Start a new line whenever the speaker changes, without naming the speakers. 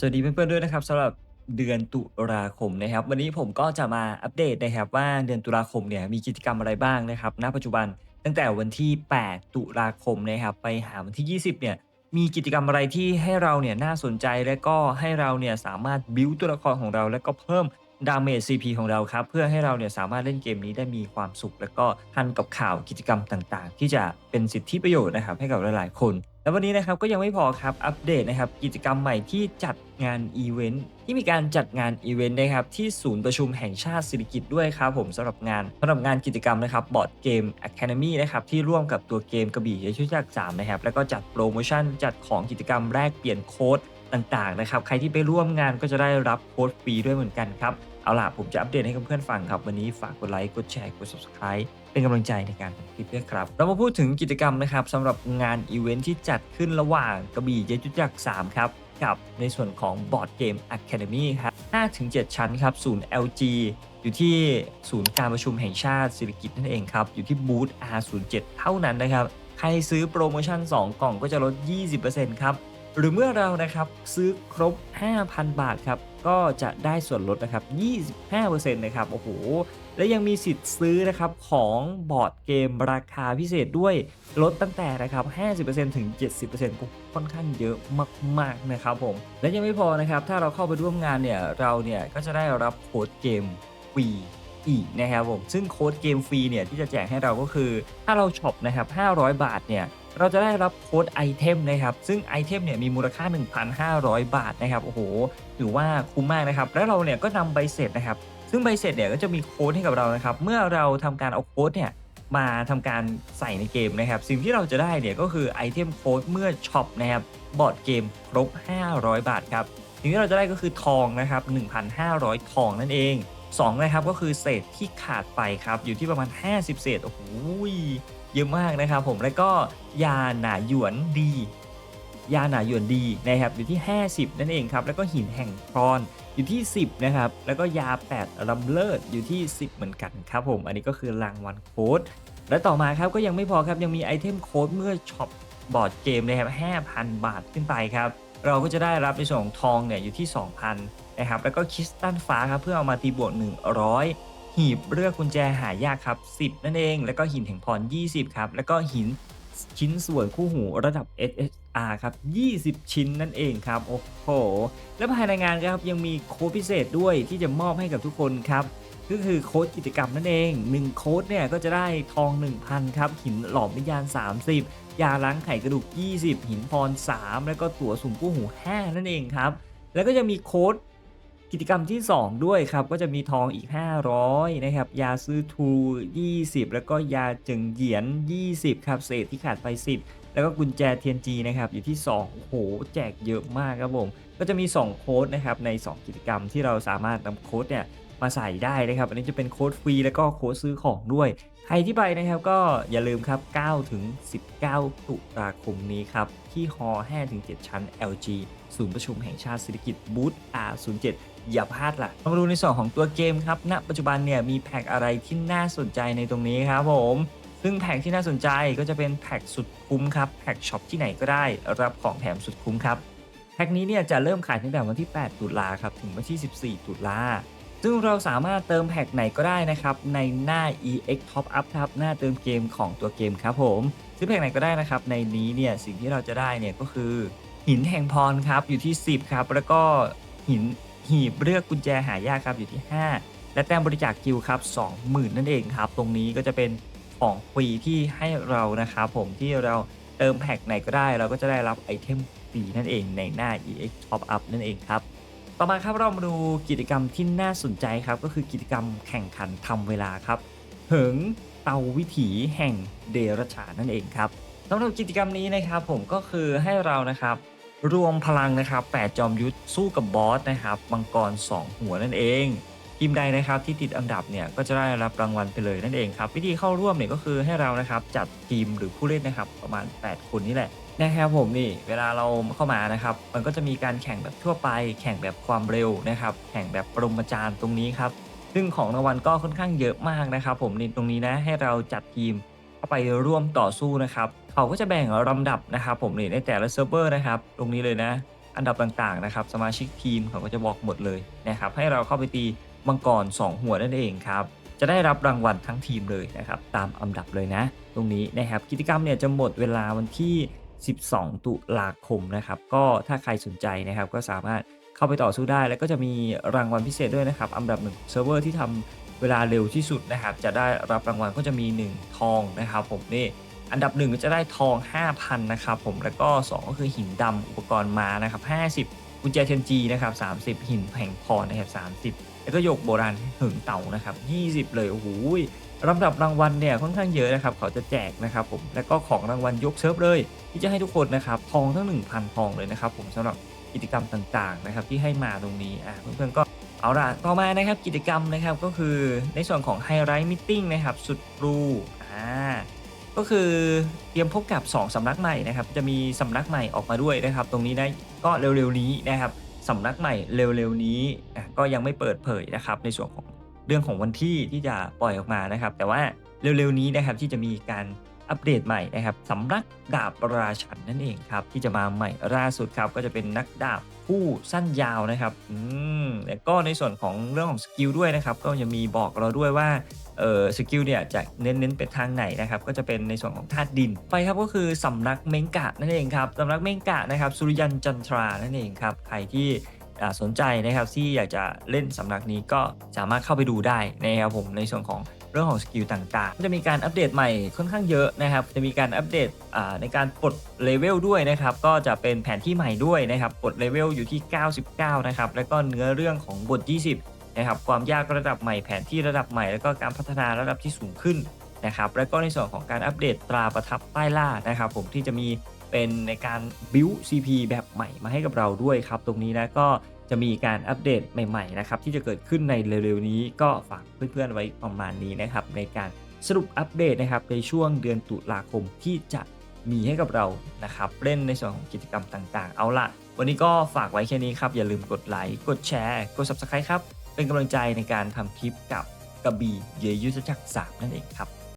สวัสดีเพื่อนๆด้วยนะครับสำหรับเดือนตุลาคมนะครับ วันนี้ผมก็จะมาอัปเดตนะครับว่าเดือนตุลาคมเนี่ยมีกิจกรรมอะไรบ้างนะครับ ณ ปัจจุบันตั้งแต่วันที่ 8 ตุลาคมนะครับไปหาวันที่ 20 เนี่ยมีกิจกรรมอะไรที่ให้เราเนี่ยน่าสนใจและก็ให้เราเนี่ยสามารถบิวตัวละครของเรา และก็เพิ่มดาเมจ CP ของเราครับ เพื่อให้เราเนี่ยสามารถเล่นเกมนี้ได้มีความสุข และก็ทันกับข่าวกิจกรรมต่างๆ ที่จะเป็นสิทธิประโยชน์นะครับให้กับหลายๆ คน แล้ววันนี้นะครับก็ยังไม่พอครับอัปเดตนะครับกิจกรรมใหม่ที่จัดงานอีเวนต์ที่มีการจัดงานอีเวนต์นะครับที่ศูนย์ประชุมแห่งชาติสิริกิติ์ด้วยครับผมสำหรับงานสำหรับงานกิจกรรมนะครับบอร์ดเกม Academy นะครับที่ร่วมกับตัวเกมกระบี่ยชุจักสามนะครับแล้วก็จัดโปรโมชั่นจัดของกิจกรรมแลกเปลี่ยนโค้ดต่างๆนะครับใครที่ไปร่วมงานก็จะได้รับโค้ดฟรีด้วยเหมือนกันครับ เอาล่ะผมจะอัปเดตให้เพื่อนๆฟังครับ วันนี้ฝากกดไลค์กดแชร์กด subscribe เป็นกำลังใจในการทำคลิปด้วยครับ เรามาพูดถึงกิจกรรมนะครับสำหรับงานอีเวนท์ที่จัดขึ้นระหว่างกระบี่เยจุจักร3ครับกับในส่วนของบอร์ดเกม Academy ครับ5-7 ชั้นครับศูนย์ LG อยู่ที่ศูนย์การประชุมแห่งชาติสิริกิติ์นั่นเองครับ อยู่ที่บูธ R07 เท่านั้นนะครับ ใครซื้อโปรโมชั่น 2 กล่องก็จะลด 20%ครับ หรือเมื่อเรานะครับซื้อครบ 5,000 บาทครับ ก็จะได้ส่วนลดนะครับ 25%นะครับ โอ้โห และยังมีสิทธิ์ซื้อนะครับของบอร์ดเกมราคาพิเศษด้วย ลดตั้งแต่นะครับ 50%ถึง 70%ก็ค่อนข้างเยอะมากๆนะครับผม และยังไม่พอนะครับ ถ้าเราเข้าไปร่วมงานเนี่ย เราเนี่ยก็จะได้รับโค้ดเกมฟรีอีกนะครับผม ซึ่งโค้ดเกมฟรีเนี่ยที่จะแจกให้เราก็คือ ถ้าเราช็อปนะครับ 500 บาทเนี่ย เราจะได้รับโค้ดไอเทมนะครับ ซึ่งไอเทมเนี่ยมีมูลค่า 1,500 บาทนะครับ โอ้โห ถือว่าคุ้มมากนะครับ แล้วเราเนี่ยก็นำใบเสร็จนะครับ ซึ่งใบเสร็จเนี่ยก็จะมีโค้ดให้กับเรานะครับ เมื่อเราทำการเอาโค้ดเนี่ยมาทำการใส่ในเกมนะครับ สิ่งที่เราจะได้เนี่ยก็คือไอเทมโค้ดเมื่อช็อปนะครับ บอร์ดเกมครบ 500 บาทครับ สิ่งที่เราจะได้ก็คือทองนะครับ 1,500 ทองนั่นเอง 2 นะครับก็คือเศษที่ขาดไปครับ อยู่ที่ประมาณ 50 เศษ โอ้โห เยอะมากนะครับผมแล้วก็ยาหนาหยวนดี ยาหนาหยวนดีนะครับอยู่ที่ 50 นั่นเองครับแล้วก็หินแห่งพรอยู่ที่ 10 นะครับ แล้วก็ยา 8 ลำเลิศอยู่ที่ 10 เหมือนกันครับผม อันนี้ก็คือรางวัลโค้ด และต่อมาครับก็ยังไม่พอครับ ยังมีไอเทมโค้ดเมื่อช็อปบอร์ดเกมนะครับ 5,000 บาทขึ้นไปครับ เราก็จะได้รับในส่วนของทองเนี่ยอยู่ที่ 2,000 นะครับ แล้วก็คริสตัลฟ้าครับ เพื่อเอามาตีบวก 100 หีบเลือกกุญแจหายากครับ 10 นั่นเอง แล้วก็หินแห่งพร 20 ครับ แล้วก็หินชิ้นส่วนคู่หูระดับ SSR ครับ 20 ชิ้นนั่นเองครับ โอ้โห และภายในงานครับยังมีโค้ดพิเศษด้วยที่จะมอบให้กับทุกคนครับก็คือโค้ดกิจกรรมนั่นเอง 1 โค้ดเนี่ยก็จะได้ทอง 1,000 ครับ หินหลอมวิญญาณ 30 ยาล้างไข่กระดูก 20 หินพร 3 แล้วก็ตั๋วสุ่มคู่หู 5 นั่นเองครับ แล้วก็จะมีโค้ด กิจกรรมที่ 2 ด้วยครับ ก็จะมีทองอีก 500 นะครับ ยาซื้อทู20 แล้วก็ยาจึงเหยียน 20 ครับ เศษที่ขาดไป 10 แล้วก็กุญแจเทียนจีนะครับ อยู่ที่ 2 โอ้โห แจกเยอะมากครับผม ก็จะมี 2 โค้ดนะครับ ใน 2 กิจกรรมที่เราสามารถนำโค้ดเนี่ย มาใส่ได้นะครับ อันนี้จะเป็นโค้ดฟรีแล้วก็โค้ดซื้อของด้วย ใครที่ไปนะครับก็อย่าลืมครับ 9 ถึง 19 ตุลาคมนี้ครับ ที่ฮอ5ถึง7ชั้น LG ศูนย์ประชุมแห่งชาติเศรษฐกิจบูธ R07 อย่าพลาดล่ะมาดูในส่วนของตัวเกมครับณปัจจุบันเนี่ยมีแพ็กอะไรที่น่าสนใจในตรงนี้ครับผมซึ่งแพ็กที่น่าสนใจก็จะเป็นแพ็กสุดคุ้มครับแพ็กช็อปที่ไหนก็ได้ รับของแถมสุดคุ้มครับแพ็กนี้เนี่ยจะเริ่มขายตั้งแต่วันที่ 8 ตุลาครับถึงวันที่ 14 ตุลา ซึ่งเราสามารถเติมแพ็กไหนก็ได้นะครับในหน้า EX Top Up ครับหน้าเติมเกมของตัวเกมครับผมซื้อแพ็กไหนก็ได้นะครับในนี้เนี่ยสิ่งที่เราจะได้เนี่ยก็คือ หินแห่งพรครับอยู่ที่ 10ครับแล้วก็หินหีบเลือกกุญแจหายากครับอยู่ที่ 5 และแต้มบริจาคกิลครับ20,000 นั่นเองครับ ตรงนี้ก็จะเป็นของฟรีที่ให้เรานะครับผมที่เราเติมแพ็กไหนก็ได้ เราก็จะได้รับไอเทมฟรีนั่นเองในหน้า EX Top Up นั่นเองครับ ต่อมาครับเรามาดูกิจกรรมที่น่าสนใจครับ ก็คือกิจกรรมแข่งขันทำเวลาครับ เหิงเตาวิถีแห่งเดรัจฉานนั่นเองครับสำหรับกิจกรรมนี้นะครับผมก็คือให้เรานะครับรวมพลังนะครับ8จอมยุทธสู้กับบอสนะครับมังกร 2 หัวนั่นเองทีมใดนะครับที่ติดอันดับเนี่ยก็จะได้รับรางวัลไปเลยนั่นเองครับวิธีเข้าร่วมเนี่ยก็คือให้เรานะครับจัดทีมหรือผู้เล่นนะครับประมาณ 8 คนนี่แหละ นะครับผมนี่เวลาเราเข้ามานะครับมันก็จะมีการแข่งแบบทั่วไป แข่งแบบความเร็วนะครับแข่งแบบปรมาจารย์ตรงนี้ครับซึ่งของรางวัลก็ค่อนข้างเยอะมากนะครับ ผมในตรงนี้นะให้เราจัดทีมเข้าไปร่วมต่อสู้นะครับเขาก็จะแบ่งลำดับนะครับผมนี่ในแต่ละเซิร์ฟเวอร์นะครับตรงนี้เลยนะ อันดับต่างๆนะครับสมาชิกทีมเขาก็จะบอกหมดเลยนะครับให้เราเข้าไปตีมังกร 2 หัวนั่นเองครับจะได้รับรางวัลทั้งทีมเลยนะครับตามอันดับเลยนะ ตรงนี้นะครับกิจกรรมเนี่ยจะหมดเวลาวันที่ 12 ตุลาคมนะครับ ก็ถ้าใครสนใจนะครับก็สามารถเข้าไปต่อสู้ได้ แล้วก็จะมีรางวัลพิเศษด้วยนะครับ อันดับหนึ่งเซิร์ฟเวอร์ที่ทำเวลาเร็วที่สุดนะครับ จะได้รับรางวัลก็จะมี 1 ทองนะครับ ผมนี่อันดับหนึ่งก็จะได้ทอง 5,000 นะครับผมแล้วก็ 2 ก็คือหินดำอุปกรณ์มานะครับ50 กุญแจเทนจีนะครับ 30 หินแผงพรนะครับ30 แล้วก็หยกโบราณหึงเต่านะครับ 20 เลยโอ้โหลำดับรางวัลเนี่ยค่อนข้างเยอะนะครับเขาจะแจกนะครับผมแล้วก็ของรางวัลยกเซิร์ฟเลย ที่จะให้ทุกคนนะครับทองทั้ง 1,000 ทองเลยนะครับผมสำหรับกิจกรรมต่างๆนะครับที่ให้มาตรงนี้อะเพื่อนๆก็เอาละต่อมานะครับกิจกรรมนะครับก็คือในส่วนของไฮไลท์มิทติ้งนะครับสุดรูอ่า ก็คือเตรียมพบกับ 2 สำนักใหม่นะครับ จะมีสำนักใหม่ออกมาด้วยนะครับ ตรงนี้ได้ก็เร็วๆนี้นะครับสำนักใหม่เร็วๆนี้ก็ยังไม่เปิดเผยนะครับ ในส่วนของเรื่องของวันที่ที่จะปล่อยออกมานะครับ แต่ว่าเร็วๆนี้นะครับที่จะมีการอัปเดตใหม่นะครับสำนักดาบราชันนั่นเองครับที่จะมาใหม่ล่าสุดครับ ก็จะเป็นนักดาบผู้สั้นยาวนะครับอืมแล้วก็ในส่วนของเรื่องของสกิลด้วยนะครับ ก็จะมีบอกเราด้วยว่า สกิลเนี่ยจะเน้นๆไปทางไหนนะครับก็จะเป็นในส่วนของธาตุดินไปครับก็คือสำนักเมงกะนั่นเองครับสำนักเมงกะนะครับสุริยันจันทรานั่นเองครับใครที่สนใจนะครับที่อยากจะเล่นสำนักนี้ก็สามารถเข้าไปดูได้นะครับผมในส่วนของเรื่องของสกิลต่างๆ จะมีการอัปเดตใหม่ค่อนข้างเยอะนะครับ จะมีการอัปเดตในการปลดเลเวลด้วยนะครับ ก็จะเป็นแผนที่ใหม่ด้วยนะครับ ปลดเลเวลอยู่ที่ 99 นะครับ แล้วก็เนื้อเรื่องของบท 20 นะครับความยากระดับใหม่แผนที่ระดับใหม่ แล้วก็การพัฒนาระดับที่สูงขึ้นนะครับแล้วก็ในส่วนของการอัปเดตตราประทับป้ล่านะครับผมที่จะมีเป็นในการบิว CP แบบใหม่มาให้กับเราด้วยครับ ตรงนี้นะก็จะมีการอัปเดตใหม่ๆนะครับที่จะเกิดขึ้นในเร็วๆนี้ก็ฝากเพื่อนๆไว้ประมาณนี้นะครับในการสรุปอัปเดตนะครับในช่วงเดือนตุลาคมที่จะมีให้กับเรานะครับเล่นในส่วนของกิจกรรมต่างๆ เอาละวันนี้ก็ฝากไว้แค่นี้ครับ อย่าลืมกดไลค์กดแชร์ กด Subscribe ครับ เป็นกำลังใจในการทำคลิปกับกระบี่เยยุทธจักรสามนั่นเองครับ